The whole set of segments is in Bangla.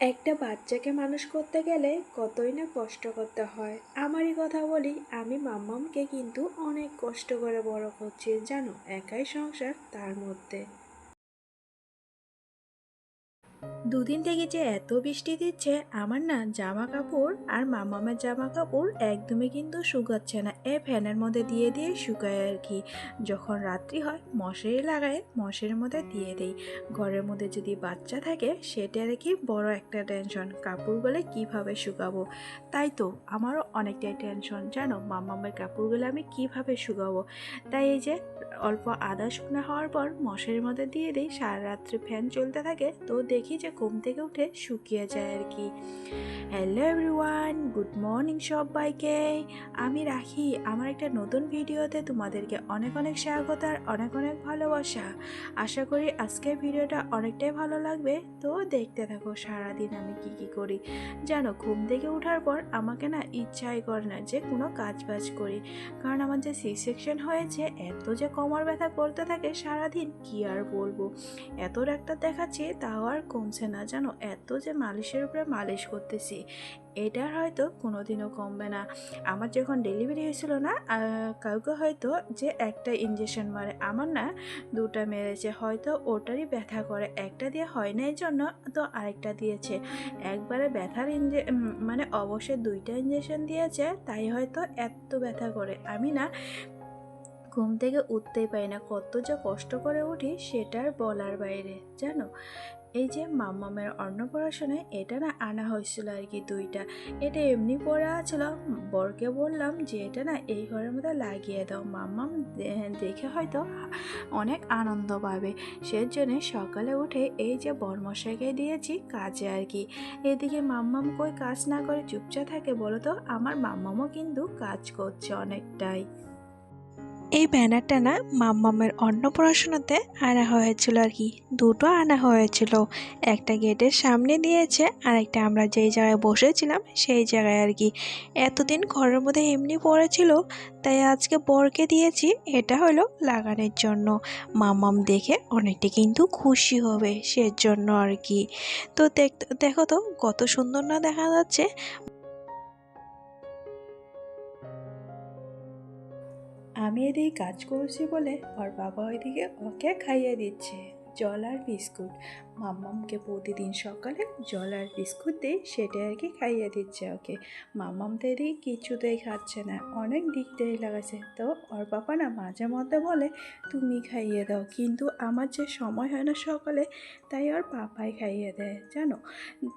একটা বাচ্চাকে মানুষ করতে গেলে কতই না কষ্ট করতে হয়। আমারই কথা বলি, আমি মাম্মামকে কিন্তু অনেক কষ্ট করে বড় করছি, জানো, একাই সংসার তার মধ্যে। দুদিন থেকে যে এত বৃষ্টি দিচ্ছে, আমার না জামা কাপড় আর মামামের জামা কাপড় একদমই কিন্তু শুকাচ্ছে না। এ ফ্যানের মধ্যে দিয়ে দিয়ে শুকায় আর কি। যখন রাত্রি হয়, মশারি লাগায়, মশারির মধ্যে দিয়ে দেই। ঘরের মধ্যে যদি বাচ্চা থাকে, সেটা আর কি বড় একটা টেনশন কাপড়গুলো কীভাবে শুকাবো? তাই তো আমারও অনেকটাই টেনশন জানো? মামামের কাপড়গুলো আমি কীভাবে শুকাবো? তাই এই যে অল্প আদা শুকনো হওয়ার পর মশারির মধ্যে দিয়ে দিই। সারা রাত্রি ফ্যান চলতে থাকে, তো দেখি যে ঘুম থেকে উঠে শুকিয়ে যায় আর কি। হ্যালো এভরিওয়ান গুড মর্নিং সবাইকে। আমি রাখি। আমার একটা নতুন ভিডিওতে তোমাদেরকে অনেক অনেক স্বাগত আর অনেক অনেক ভালোবাসা। আশা করি আজকের ভিডিওটা অনেকটাই ভালো লাগবে। তো দেখতে থাকো সারাদিন আমি কি কি করি। জানো, ঘুম থেকে ওঠার পর আমাকে না ইচ্ছাই করে না যে কোনো কাজ বাজ করি। কারণ আমার যে সি সেকশন হয়েছে, এত যে কোমর ব্যথা করতে থাকে সারাদিন, কি আর বলব? এত ডাক্তার দেখাচ্ছে, তাও আর কমছে না জানো এত যে মালিশের উপরে মালিশ করতেছি, এটার হয়তো কোনোদিনও কমবে না। আমার যখন ডেলিভারি হয়েছিল না কাউকে হয়তো যে একটা ইঞ্জেকশন মারে, আমার না দুটা মেরেছে, হয়তো ওটারই ব্যথা করে। একটা দিয়ে হয় না এই জন্য তো আরেকটা দিয়েছে। একবারে ব্যথার ইঞ্জে মানে অবশ্যই দুইটা ইঞ্জেকশন দিয়েছে, তাই হয়তো এত ব্যথা করে। আমি না ঘুম থেকে উঠতেই পারি না, কত যে কষ্ট করে উঠি সেটার বলার বাইরে, জানো? এই যে মাম্মামের অন্নপ্রাশনে এটা না আনা হয়েছিল আর কি দুইটা। এটা এমনি পড়ে আছিল। বরকে বললাম যে এটা না এই ঘরের মধ্যে লাগিয়ে দাও। মাম্মাম দেখে হয়তো অনেক আনন্দ পাবে। সেজন্য সকালে উঠে এই যে বরমশাইকে দিয়েছি কাজে আর কি। এদিকে মাম্মাম কই কাজ না করে চুপচাপ থাকে বলো তো? আমার মাম্মামও কিন্তু কাজ করছে অনেকটাই। এই ব্যানারটা না মাম্মামের অন্নপ্রাশনাতে আনা হয়েছিল আর কি। দুটো আনা হয়েছিল। একটা গেটের সামনে দিয়েছে আর একটা আমরা যেই জায়গায় বসেছিলাম সেই জায়গায় আর কি। এতদিন ঘরের মধ্যে এমনি পড়েছিল, তাই আজকে বরকে দিয়েছি, এটা হলো লাগানোর জন্য। মাম্মাম দেখে অনেকটা কিন্তু খুশি হবে সেজন্য আর কি। তো দেখ, দেখো তো কত সুন্দর না দেখা যাচ্ছে। আমি এদিকে কাজ করছি বলে ওর বাবা ওইদিকে ওকে খাইয়ে দিচ্ছে জল আর বিস্কুট। মাম্মামকে প্রতিদিন সকালে জল আর বিস্কুট দিই সেটা আর কি খাইয়ে দিচ্ছে ওকে। মাম্মাম তো এদিকে কিছুতেই খাচ্ছে না, অনেক দিক দিয়ে লাগাচ্ছে তো ওর বাবা না মাঝে মধ্যে বলে, তুমি খাইয়ে দাও। কিন্তু আমার যে সময় হয় না সকালে, তাই ওর পাপাই খাইয়ে দেয়, জানো?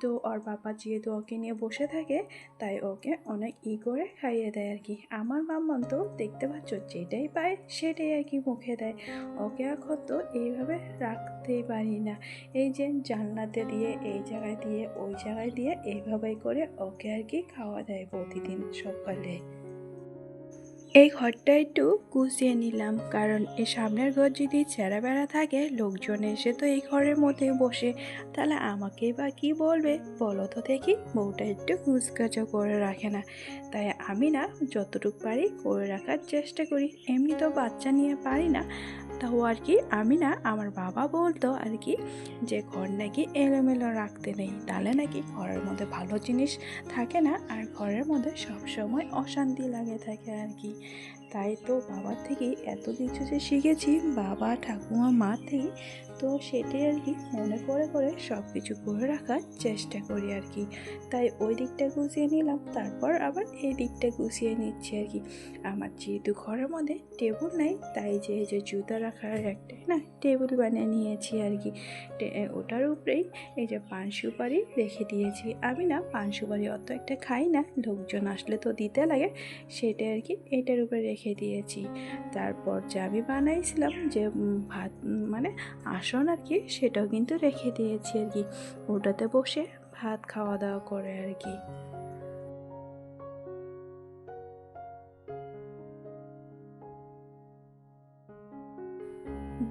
তো ওর বাবা যেহেতু ওকে নিয়ে বসে থাকে, তাই ওকে অনেক ই করে খাইয়ে দেয় আর কি। আমার মাম্মাম তো দেখতে পাচ্ছ, যেটাই পায় সেটাই আর কি মুখে দেয়। ওকে এখন তো এইভাবে রাখতেই পারি না। এই যে জানলাতে দিয়ে, এই জায়গায় দিয়ে, ওই জায়গায় দিয়ে এইভাবেই করে ওকে আর কি খাওয়া দেয় প্রতিদিন সকালে। এই ঘরটা একটু গুছিয়ে নিলাম, কারণ এই সামনের ঘর যদি ছেঁড়া বেড়া থাকে, লোকজন এসে তো এই ঘরের মধ্যে বসে। তাহলে আমাকেই বা কি বলবে? বলো তো দেখি, বউটা একটু গুছগাছা করে রাখে না। তাই আমি না যতটুকু পারি করে রাখার চেষ্টা করি। এমনি তো বাচ্চা নিয়ে পারি না। তাও আর কি। আমি না আমার বাবা বলতো আর কি যে, ঘর নাকি এলোমেলো রাখতে নেই। তাহলে নাকি ঘরের মধ্যে ভালো জিনিস থাকে না, আর ঘরের মধ্যে সবসময় অশান্তি লাগে থাকে আর কি। তাই তো বাবার থেকেই এত কিছু যে শিখেছি বাবা, ঠাকুমা, মা থেকে, তো সেটাই আর কি মনে করে করে সব কিছু করে রাখার চেষ্টা করি আর কি। তাই ওই দিকটা গুছিয়ে নিলাম, তারপর আবার এই দিকটা গুছিয়ে নিচ্ছি আর কি। আমার যেহেতু ঘরের মধ্যে টেবিল নাই, তাই যে যে জুতো রাখার একটা না টেবিল বানিয়ে নিয়েছি আর কি। ওটার উপরেই এই যে পান সুপারি রেখে দিয়েছি। আমি না পান সুপারি অত একটা খাই না, লোকজন আসলে তো দিতে লাগে সেটা আর কি এটার উপরে রেখে দিয়েছি। তারপর যে আমি বানাইছিলাম যে ভাত মানে আসন আর কি, সেটাও কিন্তু রেখে দিয়েছি আর কি। ওটাতে বসে ভাত খাওয়া দাওয়া করে আর কি।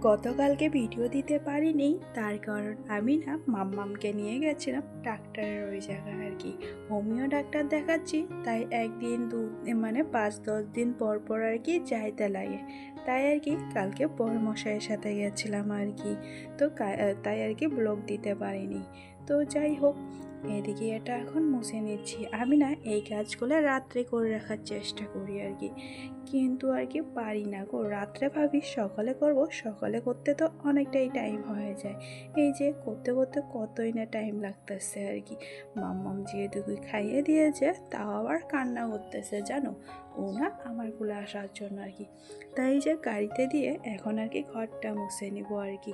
গতকালকে ভিডিও দিতে পারিনি, তার কারণ আমি না মাম্মামকে নিয়ে গেছিলাম ডাক্তারের ওই জায়গায় আর কি। হোমিও ডাক্তার দেখাচ্ছি, তাই একদিন দু মানে পাঁচ, দশ দিন পর পর আর কি যাইতে লাগে। তাই আর কি কালকে বড়মশাইয়ের সাথে গেছিলাম আর কি। তো তাই আর কি ব্লগ দিতে পারিনি। তো যাই হোক, এদিকে এটা এখন মুছে নিচ্ছি। আমি না এই কাজগুলো রাত্রে করে রাখার চেষ্টা করি আর কি। কিন্তু আর কি পারি না গো। রাত্রে ভাবি সকালে করব, সকালে করতে তো অনেকটাই টাইম হয়ে যায়। এই যে করতে করতে কতই না টাইম লাগতেছে আর কি। মাম্মাম যেহেতু খাইয়ে দিয়েছে, তাও আবার কান্না করতেছে, জানো? ও না আমার কুলে আসার জন্য আর কি। তাই যে গাড়িতে দিয়ে এখন আর কি ঘরটা মুছে নিব আর কি।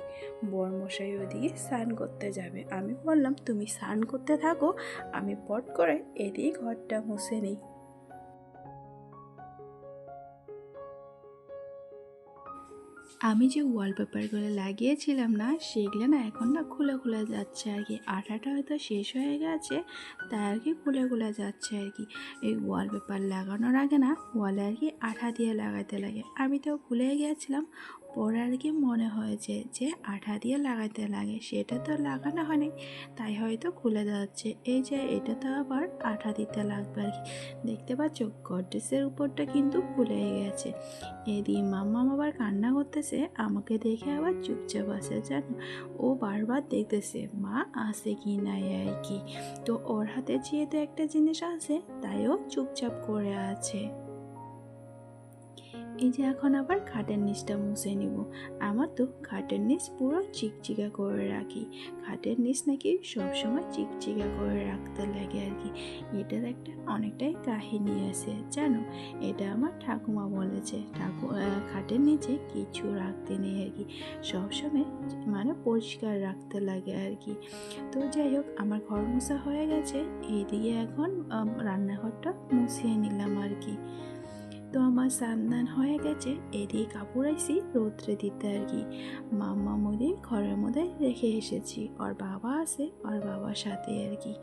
বরমশাই ওদিকে স্নান করতে যাবে। আমি বললাম, তুমি স্নান করতে থাকো, আমি পট করে এদিকে ঘরটা মুছে নিই। আমি যে ওয়ালপেপারগুলো লাগিয়েছিলাম না, সেগুলো না এখন না খুলে খুলে যাচ্ছে আর কি। আঠাটা হয়তো শেষ হয়ে গেছে, তাই আর কি খুলে খুলে যাচ্ছে আর কি। এই ওয়ালপেপার লাগানোর আগে না ওয়ালে আর কি আঠা দিয়ে লাগাতে লাগে। আমি তো ভুলে গিয়েছিলাম পরে কি মনে হয়েছে যে আঠা দিয়ে লাগাতে লাগে, সেটা তো লাগানো হয়নি। তাই হয়তো খুলে যাচ্ছে। এই যে এটা তো আবার আঠা দিতে লাগবে আর কি। দেখতে পাচ্ছ গডরেসের উপরটা কিন্তু খুলে গেছে। এদিকে মাম্মা আবার কান্না করতেছে, আমাকে দেখে আবার চুপচাপ আছে জানো। ও বারবার দেখতেছে, মা আসে কি নাই আর কি? তো ওর হাতে যেহেতু একটা জিনিস আছে, তাই ও চুপচাপ করে আছে। এই যে এখন আবার খাটের নিচটা মুছে নিব। আমার তো খাটের নিচ পুরো চিকচিকা করে রাখি। খাটের নিচ নাকি সবসময় চিকচিকা করে রাখতে লাগে আর কি। এটার একটা অনেকটাই কাহিনী আছে, জানো? এটা আমার ঠাকুমা বলেছে, ঠাকু খাটের নিচে কিছু রাখতে নেই আর কি। সবসময় মানে পরিষ্কার রাখতে লাগে আর কি। তো যাই হোক, আমার ঘর মোছা হয়ে গেছে এই এইদিকে এখন রান্নাঘরটা মুছিয়ে নিলাম আর কি। তো আমার স্নান হয়ে গেছে, এদিকে কাপড় আইসি রৌদ্রে দিতে আর কি। মাম্মা মুদি ঘরের মধ্যে রেখে এসেছি, ওর বাবা আছে, ওর বাবার সাথে আর কি।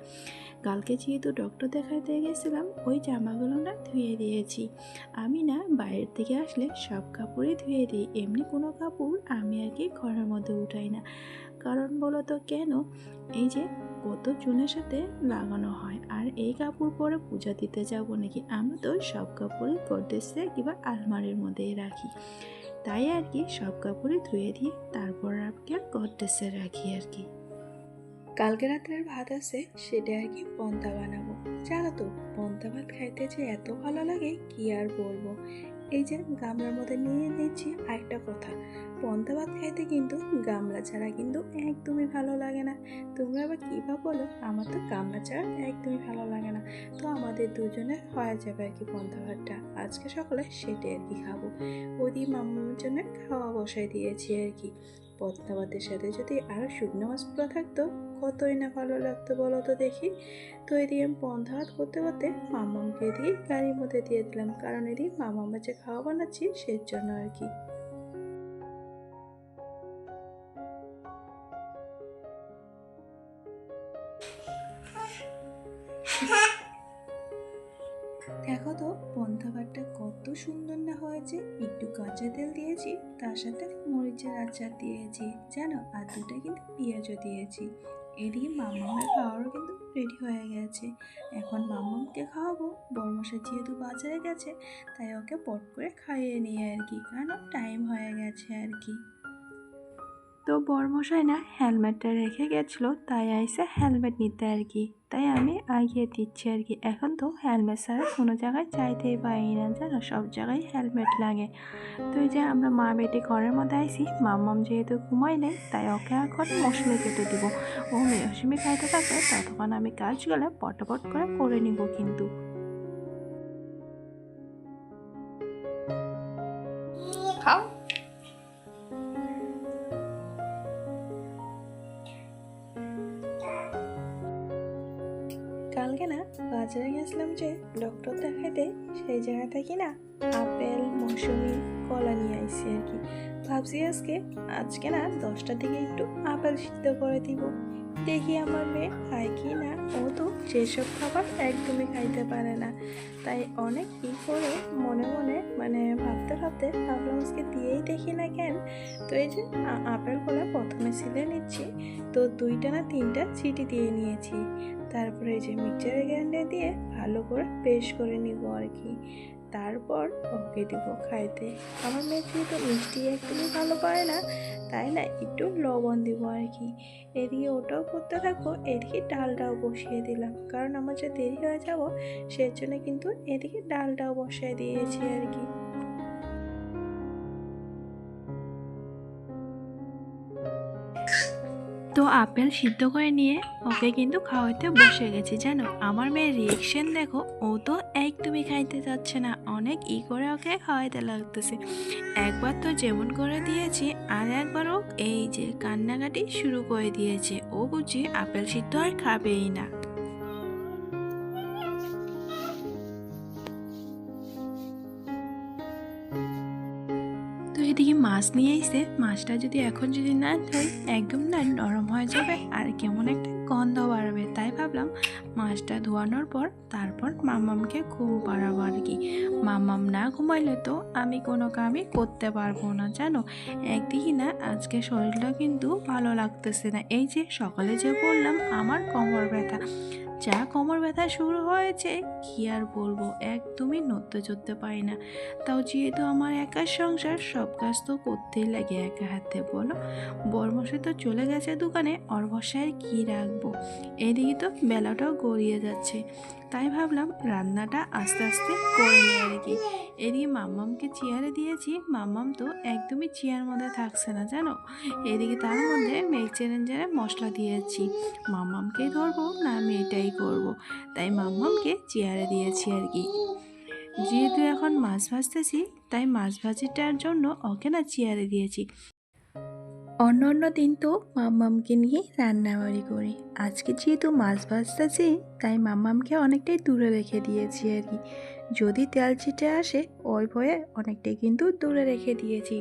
কালকে যেহেতু ডক্টর দেখাতে গেছিলাম, ওই জামাগুলো না ধুয়ে দিয়েছি। আমি না বাইরের থেকে আসলে সব কাপড়ই ধুয়ে দিই, এমনি কোনো কাপড় আমি আর কি ঘরের মধ্যে উঠাই না। কারণ বলো তো কেন? এই যে কত চুনের সাথে লাগানো হয় আর এই কাপড় পরে পূজা দিতে যাব নাকি? আমি তো সব কাপড়ই গডরেজে কিংবা আলমারির মধ্যেই রাখি। তাই আর কি সব কাপড়ই ধুয়ে দিয়ে তারপর আর কি রাখি আর কি। কালকে রাত্রের ভাত আছে, সেটা আর কি পন্তা বানাবো। জানো তো, পন্তা ভাত খাইতে যে এত ভালো লাগে, কি আর বলব? এই যে গামলার মধ্যে নিয়ে নিচ্ছি আরেকটা কথা। পন্তা ভাত খাইতে কিন্তু গামলা ছাড়া কিন্তু একদমই ভালো লাগে না। তোমরা আবার কী বা বলো? আমার তো গামলা ছাড়া একদমই ভালো লাগে না। তো আমাদের দুজনে হয়ে যাবে আর কি পন্তা ভাতটা। আজকে সকালে সেটাই আর কি খাব। ওদি মামুর জন্য খাওয়া বসাই দিয়েছি আর কি। পদ্মা ভাতের সাথে যদি আরও শুকনো মাছগুলো থাকতো, কতই না ভালো লাগতো বলো তো দেখি। তো আমি পন্থা ভাত করতে করতে মামামকে দিয়ে গাড়ির মধ্যে দিয়ে দিলাম, কারণ এদিকে মামাম্মা যে খাওয়া বানাচ্ছি সেই জন্য আর কি। দেখো তো পন্থা ভাতটা কত সুন্দর না হয়েছে একটু কাঁচা তেল দিয়েছি, তার সাথে মরিচের আচার দিয়েছি, জানো? আর দুটো কিন্তু পেঁয়াজও দিয়েছি। এদিকে মামামের খাওয়ারও কিন্তু রেডি হয়ে গেছে। এখন মামামকে খাওয়াবো বর্মশা যেহেতু বাজারে গেছে, তাই ওকে পট করে খাইয়ে নিয়ে আর কি, কারণ টাইম হয়ে গেছে আর কি। তো বর্মশাই না হেলমেটটা রেখে গেছিল, তাই আইসে হেলমেট নিতে আর কি। তাই আমি আগিয়ে দিচ্ছি আর কি। এখন তো হেলমেট ছাড়া কোনো জায়গায় চাইতেই পারি না, জানো? সব জায়গায় হেলমেট লাগে। তো এই যে আমরা মা বেটি ঘরের মধ্যে আইসি মাম্মাম যেহেতু ঘুমাই নেই, তাই ওকে এখন মশলা কেটে দিব। ও মৌসুমি খাইতে থাকবে, ততক্ষণ আমি কাজগুলো পটাপট করে করে নিব কিন্তু। খাও। বাজারে গেছিলাম যে ডক্টর দেখাতে সেই জায়গাতে কিনা আপেল মৌসুমি কলা নিয়ে আইসি আর কি। ভাবছি আজকে আজকে না দশটার থেকে একটু আপেল সিদ্ধ করে দিব। দেখি আমার মেয়ে খায় কি না। ও তো সেসব খাবার একদমই খাইতে পারে না। তাই অনেক ই করে মনে মনে মানে ভাবতে ভাবতে আজকে দিয়েই দেখি না কেন। তো এই যে আপেল আপেলগুলো প্রথমে ছিলে নিচ্ছি, তো দুইটা না তিনটা চিটি দিয়ে নিয়েছি। তারপরে এই যে মিক্সচারের গ্রাইন্ডার দিয়ে ভালো করে পেস্ট করে নিব আর কি। তারপর ওকে দিব খাইতে। আমার মেয়ে যেহেতু মিষ্টি একদমই ভালো পায় না, তাই না একটু লবণ দিব আর কি। এদিকে ওটাও করতে থাকব এদিকে ডালটাও বসিয়ে দিলাম। কারণ আমার যে দেরি হয়ে যাব, সেজন্য কিন্তু এদিকে ডালটাও বসিয়ে দিয়েছি আর কি। তো আপেল সিদ্ধ করে নিয়ে ওকে কিন্তু খাওয়াতে বসে গেছি, জানো? আমার মেয়ের রিয়েকশন দেখো, ও তো একদমই খাইতে যাচ্ছে না, অনেক ই করে ওকে খাওয়াইতে লাগতেছে। একবার তো যেমন করে দিয়েছি, আর একবার ও এই যে কান্নাকাটি শুরু করে দিয়েছে। ও বুঝি আপেল সিদ্ধ আর খাবেই না। মাছ নিয়ে এসে মাছটা যদি এখন যদি না ধুই একদম না নরম হয়ে যাবে আর কেমন একটা গন্ধ বাড়বে। তাই ভাবলাম মাছটা ধোয়ানোর পর তারপর মামামকে ঘুম পাড়াবো আর কি। মামাম না ঘুমাইলে তো আমি কোনো কামই করতে পারব না, জানো? একদিকে না, আজকে শরীরটা কিন্তু ভালো লাগতেছে না। এই যে সকালে যে বললাম, আমার কোমর ব্যথা। যা কোমর ব্যথা শুরু হয়েছে, কি আর বলব? একদমই নড়তে চড়তে পারি না। তাও যেহেতু আমার একার সংসার, সব কাজ তো করতেই লাগে একা হাতে, বলো? বরমশাই তো চলে গেছে দোকানে অর্বশায় কি কী রাখব? এদিকে তো বেলাটাও গড়িয়ে যাচ্ছে। তাই ভাবলাম রান্নাটা আস্তে আস্তে করে নিই আর কি। এদিকে মাম্মামকে চেয়ারে দিয়েছি, মাম্মাম তো একদমই চেয়ার মধ্যে থাকছে না, জানো? এদিকে তার মধ্যে মেঘ চ্যালেঞ্জারে মশলা দিয়েছি। মাম্মামকেই ধরবো না আমি এটাই করব। তাই মাম্মামকে চেয়ারে দিয়েছি আর কি। যেহেতু এখন মাছ ভাজতেছি, তাই মাছ ভাজিটার জন্য ওকে না চেয়ারে দিয়েছি। অন্য অন্য দিন তো মাম্মামকে নিয়ে রান্নাবাড়ি করি। আজকে যেহেতু মাছ ভাজতেছি তাই মাম্মামকে অনেকটাই দূরে রেখে দিয়েছি আর কি। যদি তেল ছিটে আসে ওই ভয়ে অনেকটাই কিন্তু দূরে রেখে দিয়েছি।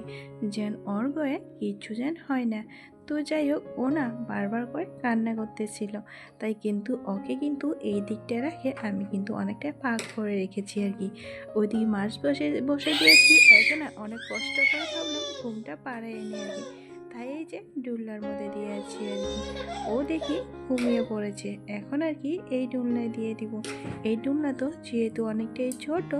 যেন ওর গয়ে কিচ্ছু যেন হয় না। তো যাই হোক, ও না বারবার করে কান্না করতেছিল। তাই কিন্তু ওকে কিন্তু এই দিকটা রাখে আমি কিন্তু অনেকটা ফাঁক করে রেখেছি আর কি। ওইদিকে মাছ বসে বসে দিয়েছি এখন অনেক কষ্ট করে ভাবলাম ঘুমটা পাড়ে এনে আর কি। তাই এই যে ডুলনার মধ্যে দিয়েছি আর কি। ও দেখি ঘুমিয়ে পড়েছে। এখন আর কি এই ডুলনায় দিয়ে দিব। এই ডুলনা তো যেহেতু অনেকটাই ছোট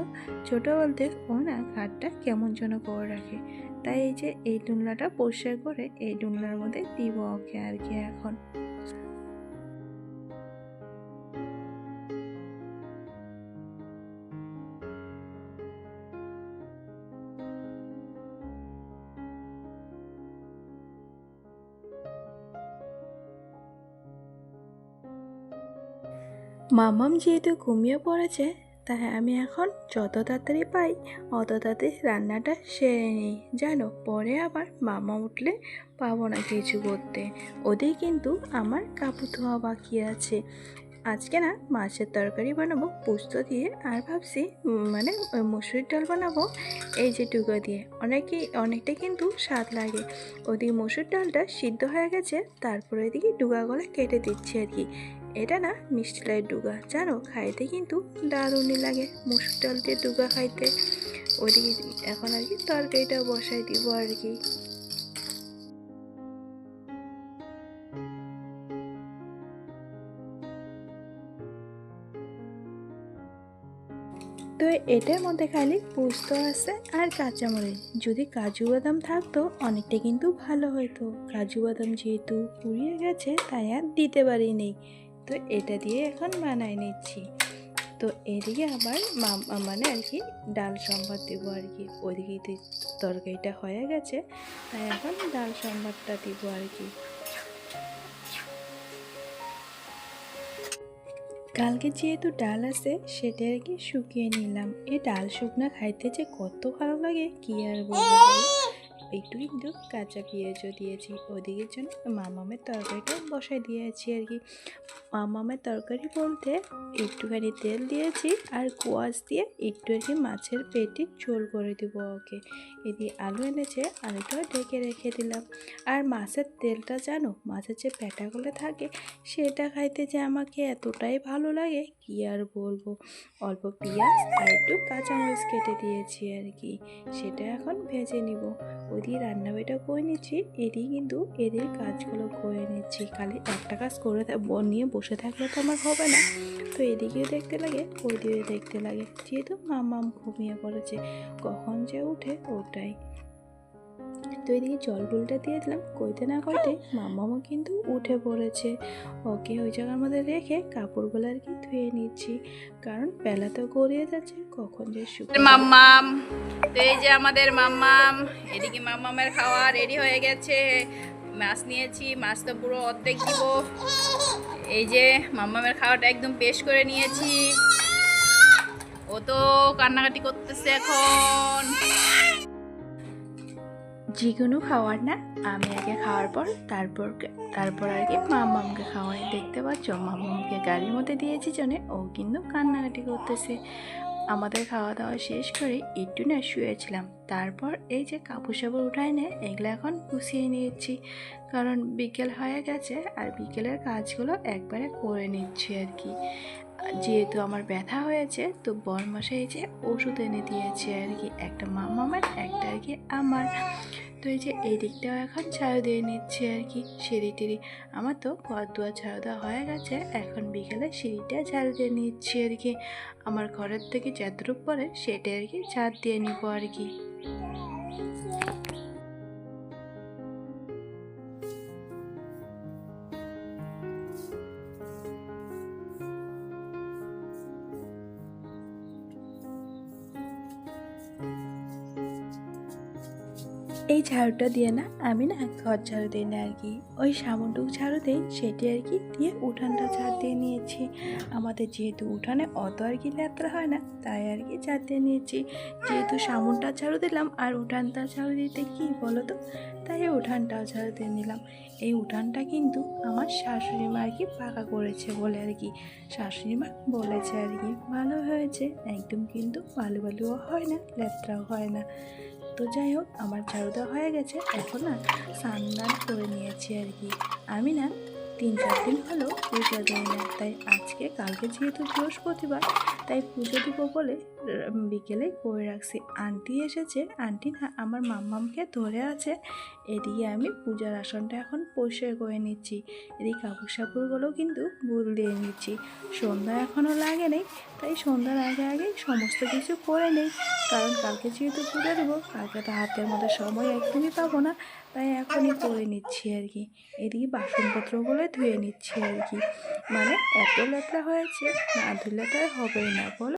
ছোট বলতে ও না ঘাটটা কেমন যেন করে রাখে। তাই এই যে এই ডুলনাটা পরিষ্কার করে এই ডুলনার মধ্যে দিব ওকে আর কি এখন। মামাম যেহেতু ঘুমিয়ে পড়েছে, তাই আমি এখন যত তাড়াতাড়ি পাই অত তাড়াতাড়ি রান্নাটা সেরে নিই। জানো, পরে আবার মামা উঠলে পাবো না কিছু করতে। ওদের কিন্তু আমার কাপড় ধোয়া বাকি আছে। আজকে না মাছের তরকারি বানাবো, পোস্ত দিয়ে, আর ভাবছি মানে মসুরির ডাল বানাবো, এই যে টুকো দিয়ে। অনেকেই অনেকটা কিন্তু স্বাদ লাগে। ওদিকে মসুর ডালটা সিদ্ধ হয়ে গেছে, তারপরে এদিকে ডুগা গলা কেটে দিচ্ছি আর কি। এটা না মিষ্টি লাইট ডুগা, জানো? খাইতে কিন্তু দারুণই লাগে মুসুর ডাল দিয়ে ডুগা খাইতে। ওইদিকে এখন আর কি তরকারিটা বসাই দিব আর কি। তো এটার মধ্যে খালি পোস্ত আছে আর কাঁচামরিচ। যদি কাজু বাদাম থাকতো, অনেকটা কিন্তু ভালো হতো। কাজু বাদাম যেহেতু পুড়িয়ে গেছে, তাই আর দিতে পারিনি। তো এটা দিয়ে এখন বানাই নিচ্ছি। তো এদিকে আবার মানে আর কি ডাল সম্বাদ দেবো আর কি। ওদিকে তরকারিটা হয়ে গেছে, তাই এখন ডাল সম্বাদটা দিব আর কি। কালকে যেহেতু ডাল আছে, সেটা আর কি শুকিয়ে নিলাম। এই ডাল শুকনা খাইতে যে কত ভালো লাগে, কি আর বলব বলো? একটু কিন্তু কাঁচা পেঁয়াজও দিয়েছি, ওদিকের জন্য মামামের তরকারিটা বসাই দিয়েছি আর কি। মামামের তরকারি বলতে একটুখানি তেল দিয়েছি আর কোয়াশ দিয়ে একটু আর কি মাছের পেটি ঝোল করে দিব ওকে। এদিকে আলু এনেছে আলুটা ঢেকে রেখে দিলাম। আর মাছের তেলটা জানো, মাছের যে পেটাগুলো থাকে, সেটা খাইতে যে আমাকে এতটাই ভালো লাগে, কি আর বলব? অল্প পেঁয়াজ আর একটু কাঁচামরিচ কেটে দিয়েছি আর কি, সেটা এখন ভেজে নিব। ওই ওইদিকে রান্নাবাড়িটা করে নিচ্ছি। এদিকে কিন্তু এদের কাজগুলো করে নিচ্ছি। খালি একটা কাজ করে নিয়ে বসে থাকলে তো আমার হবে না। তো এদিকেও দেখতে লাগে, ওইদিকেও দেখতে লাগে। যেহেতু মামাম ঘুমিয়ে পড়েছে, কখন যে উঠে ওটাই। তো এদিকে জল বুলটা দিয়ে দিলাম। কইতে না কইতে মামামও কিন্তু উঠে পড়েছে। ওকে ওই জায়গার মধ্যে রেখে কাপড়গুলো আর কি ধুয়ে নিচ্ছি। কারণ বেলা তো গড়িয়ে যাচ্ছে কখন যে। মাম্মাম তো এই যে আমাদের মাম্মাম এদিকে মাম্মামের খাওয়া রেডি হয়ে গেছে। মাছ নিয়েছি মাছ তো পুরো অর্ধেক দিব। এই যে মাম্মামের খাওয়াটা একদম পেশ করে নিয়েছি। ও তো কান্নাকাটি করতেছে এখন। কোনো খাওয়ার না, আমি আগে খাওয়ার পর তারপর তারপর আর কি মামামকে খাওয়াই। দেখতে পাচ্ছ মামামকে গাড়ির মধ্যে দিয়েছি জন্য ও কিন্তু কান্নাকাটি করতেছে। আমাদের খাওয়া দাওয়া শেষ করে একটু না শুয়েছিলাম। তারপর এই যে কাপড় সাপড় উঠায় নে, এগুলো এখন গুছিয়ে নিয়েছি। কারণ বিকেল হয়ে গেছে, আর বিকেলের কাজগুলো একবারে করে নিচ্ছি আর কি। যেহেতু আমার ব্যথা হয়েছে, তো বরমাসে এই যে ওষুধ এনে দিয়েছে আর কি, একটা মামামের একটা আর কি আমার। তো এই যে এই দিকটাও এখন ছাড় দিয়ে নিচ্ছে আর কি, সিঁড়ি টিড়ি। আমার তো দুয়ার ঝাড়ু দেওয়া হয়ে গেছে, এখন বিকেলে সিঁড়িটা ঝাড়ু দিয়ে নিচ্ছি আর কি। আমার ঘরের থেকে যতটুক পরে সেটা আর কি ঝাড় দিয়ে নিব আর কি। ঝাড়ুটা দিয়ে না, আমি না ঘর ঝাড়ু দিই না আর কি। ওই সামনটুক ঝাড়ু দিই, সেটি আর কি দিয়ে উঠানটা ঝাড় দিয়ে নিয়েছি। আমাদের যেহেতু উঠানে অত আর কি লেত্রা হয় না, তাই আর কি ঝাড় দিয়ে নিয়েছি। যেহেতু সামনটা ঝাড়ু দিলাম, আর উঠানটা ঝাড়ু দিতে কি বলো তো? তাই উঠানটাও ঝাড়ু দিয়ে নিলাম। এই উঠানটা কিন্তু আমার শাশুড়ি মা আর কি পাকা করেছে বলে আর কি। শাশুড়ি মা বলেছে আর কি, ভালো হয়েছে, একদম কিন্তু বালু বালুও হয় না লেত্রাও হয় না। তো যাই হোক, আমার ঝাড়ু দেওয়া হয়ে গেছে। এখন না স্নান করে নিয়েছি আর কি। আমি না তিন চার দিন হলো পুজো দিই না তাই আজকে, কালকে যেহেতু বৃহস্পতিবার, তাই পুজো দিব বলে বিকেলে করে রাখছি। আন্টি এসেছে। আন্টি না, আমার মাম্মামকে ধরে আছে। এদিকে আমি পূজার আসনটা এখন পরিষ্কার করে নিচ্ছি। এদিকে কাপড় সাপড়গুলো কিন্তু ভুল দিয়ে নিচ্ছি। সন্ধ্যা এখনও লাগে নেই, তাই সন্ধ্যার আগে আগে সমস্ত কিছু করে নেই। কারণ কালকে যেহেতু পুজো দেবো, কালকে তো হাতের মধ্যে সময় একদমই পাবো না। তাই এখনই করে নিচ্ছি আর কি। এদিকে বাসনপত্রগুলো ধুয়ে নিচ্ছি আর কি। মানে এত লেটরা হয়েছে, না ধুলে তো হবেই না, বলো?